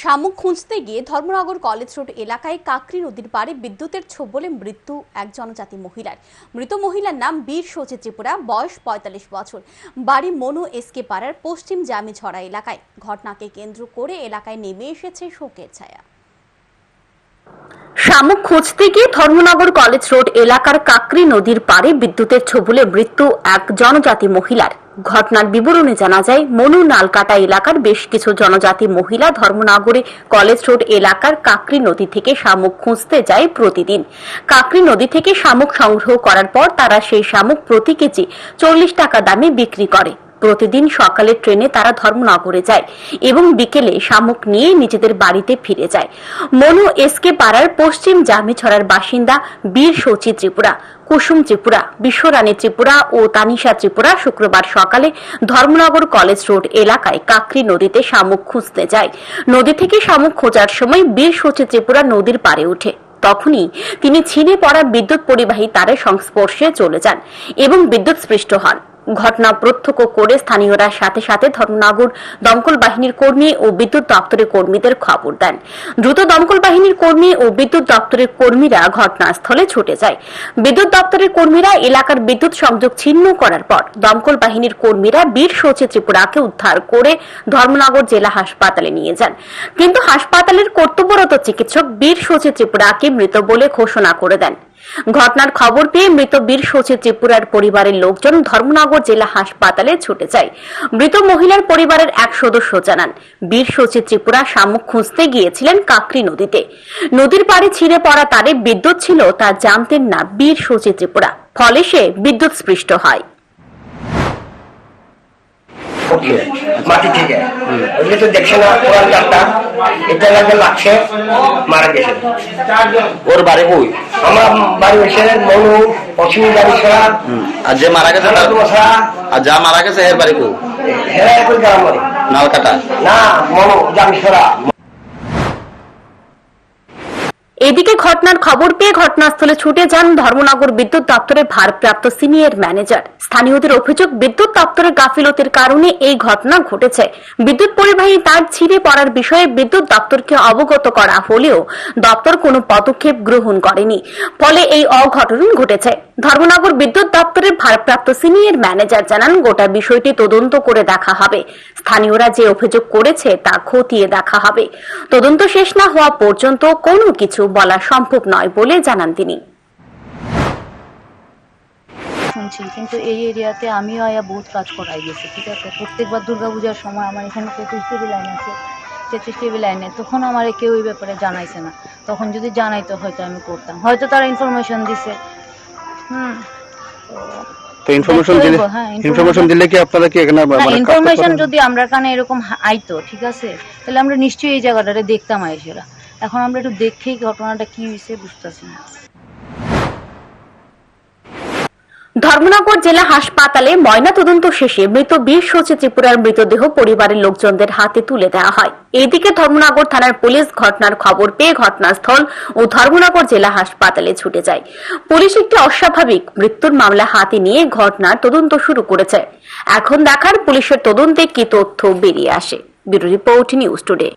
শামুক খুঁজতে গিয়ে ধর্মনগর কলেজ রোড এলাকায় কাকরি নদীর পাড়ে বিদ্যুতের ছোবলে মৃত্যু এক জনজাতি মহিলার। মৃত মহিলার নাম বীর সচে ত্রিপুরা, বয়স পঁয়তাল্লিশ বছর। বাড়ি মনু এসকে পাড়ার পশ্চিম জামিঝড়া এলাকায়। ঘটনাকে কেন্দ্র করে এলাকায় নেমে এসেছে শোকের ছায়া। শামুক খুঁজতে গিয়ে ধর্মনগর কলেজ রোড এলাকার কাকরি নদীর পাড়ে বিদ্যুতের ছোবলে মৃত্যু এক জনজাতি মহিলার। ঘটনার বিবরণে জানা যায়, মনু নালকাটা এলাকার বেশ কিছু জনজাতি মহিলা ধর্মনগরে কলেজ রোড এলাকার কাকরি নদী থেকে শামুক খুঁজতে যায় প্রতিদিন। কাকরি নদী থেকে শামুক সংগ্রহ করার পর তারা সেই শামুক প্রতি কেজি চল্লিশ টাকা দামে বিক্রি করে। প্রতিদিন সকালে ট্রেনে তারা ধর্মনগরে যায় এবং বিকেলে শামুক নিয়ে নিজেদের বাড়িতে ফিরে যায়। মনু এসকে পাড়ার পশ্চিম জামিছড়ার বাসিন্দা বীর সচি ত্রিপুরা, কুসুম ত্রিপুরা, বিশ্বরানী ত্রিপুরা ও তানিশা ত্রিপুরা শুক্রবার সকালে ধর্মনগর কলেজ রোড এলাকায় কাকরি নদীতে শামুক খুঁজতে যায়। নদী থেকে শামুক খোঁজার সময় বীর সচি ত্রিপুরা নদীর পাড়ে ওঠে। তখনই তিনি ছিঁড়ে পড়া বিদ্যুৎ পরিবাহী তারের সংস্পর্শে চলে যান এবং বিদ্যুৎ স্পৃষ্ট হন। ঘটনা প্রত্যক্ষ করে স্থানীয়রা সাথে সাথে ধর্মনগর দমকল বাহিনীর কর্মী ও বিদ্যুৎ দপ্তরের কর্মীদের খবর দেন। দ্রুত দমকল বাহিনীর কর্মী ও বিদ্যুৎ দপ্তরের কর্মীরা ঘটনাস্থলে ছুটে যায়। বিদ্যুৎ দপ্তরের কর্মীরা এলাকার বিদ্যুৎ সংযোগ ছিন্ন করার পর দমকল বাহিনীর কর্মীরা বীর সচি ত্রিপুরাকে উদ্ধার করে ধর্মনগর জেলা হাসপাতালে নিয়ে যান। কিন্তু হাসপাতালের কর্তব্যরত চিকিৎসক বীর সচি ত্রিপুরাকে মৃত বলে ঘোষণা করে দেন। ঘটনার খবর পেয়ে মৃত বীর সচিব ত্রিপুরার পরিবারের লোকজন ধর্মনগর জেলা হাসপাতালে ছুটে যায়। মৃত মহিলার পরিবারের এক সদস্য জানান, বীর সচিব ত্রিপুরা শামুক খুঁজতে গিয়েছিলেন কাকরি নদীতে। নদীর পাড়ে ছিঁড়ে পড়া তারে বিদ্যুৎ ছিল, তা জানতেন না বীর সচিব ত্রিপুরা। ফলে সে বিদ্যুৎ স্পৃষ্ট হয়। ওকে মাটি থেকে। ওইগুলো তো দেখছে না কোরআন চারটা এটা লাগে লাগছে মারা গেছে। ওর বাড়ি কই? আমার বাড়ি হয়েছে মনু পশ্চিম বাড়ি ছাড়া। আর যে মারা গেছে আর যা মারা গেছে এর বাড়ি কই? হেরা একই গ্রাম বাড়ি। নালকাটা। না মনু জামছড়া এদিকে ঘটনার খবর পেয়ে ঘটনাস্থলে ছুটে যান ধর্মনগর বিদ্যুৎ দপ্তরের ভারপ্রাপ্ত সিনিয়র ম্যানেজার। স্থানীয়দের অভিযোগ, বিদ্যুৎ দপ্তরের গাফিলতির কারণে এই ঘটনা ঘটেছে। বিদ্যুৎ পরিবাহী তার ছিঁড়ে পড়ার বিষয়ে বিদ্যুৎ দপ্তরকে অবগত করা হলেও দপ্তর কোনো পদক্ষেপ গ্রহণ করেনি। ফলে এই অঘটন ঘটেছে। ধর্মনগর বিদ্যুৎ দপ্তরের ভারপ্রাপ্ত সিনিয়র ম্যানেজার জানান, গোটা বিষয়টি তদন্ত করে দেখা হবে। স্থানীয়রা যে অভিযোগ করেছে তা খতিয়ে দেখা হবে। তদন্ত শেষ না হওয়া পর্যন্ত কোনো কিছু বলা সম্ভব নয় বলে জানান তিনি। শুনছি কিন্তু এই এরিয়াতে আমিও আয়া বহুত কাজ করাই গেছি ঠিক আছে? প্রত্যেকবার দুর্গাপূজার সময় আমার এখানে পঁচিশ টিভি লাইন আছে তেত্রিশ টিভি লাইনে তখন আমার কেউ এই ব্যাপারে জানাইছে না। তখন যদি জানাইতো হয়তো আমি করতাম হয়তো তারা ইনফরমেশন দিছে। হুম। তো ইনফরমেশন দিলে হইবো, হ্যাঁ, information- ইনফরমেশন দিলে কি আপনারা কি এখানে ইনফরমেশন যদি আমরা কানে এরকম আইতো ঠিক আছে? তাহলে আমরা নিশ্চয়ই এই জায়গাটারে দেখতাম আইসেরা এখন আমরা একটু দেখেই ঘটনাটা কি হয়েছে বুঝতেছি না। ধর্মনগর জেলা হাসপাতালে ময়না তদন্ত শেষে মৃত বীর সচি ত্রিপুরার মৃতদেহ পরিবারের লোকজনদের হাতে তুলে দেওয়া হয়। এদিকে ধর্মনগর থানার পুলিশ ঘটনার খবর পেয়ে ঘটনাস্থল ও ধর্মনগর জেলা হাসপাতালে ছুটে যায়। পুলিশ একটি অস্বাভাবিক মৃত্যুর মামলা হাতে নিয়ে ঘটনার তদন্ত শুরু করেছে। এখন দেখার পুলিশের তদন্তে কি তথ্য বেরিয়ে আসে। Bureau report news today.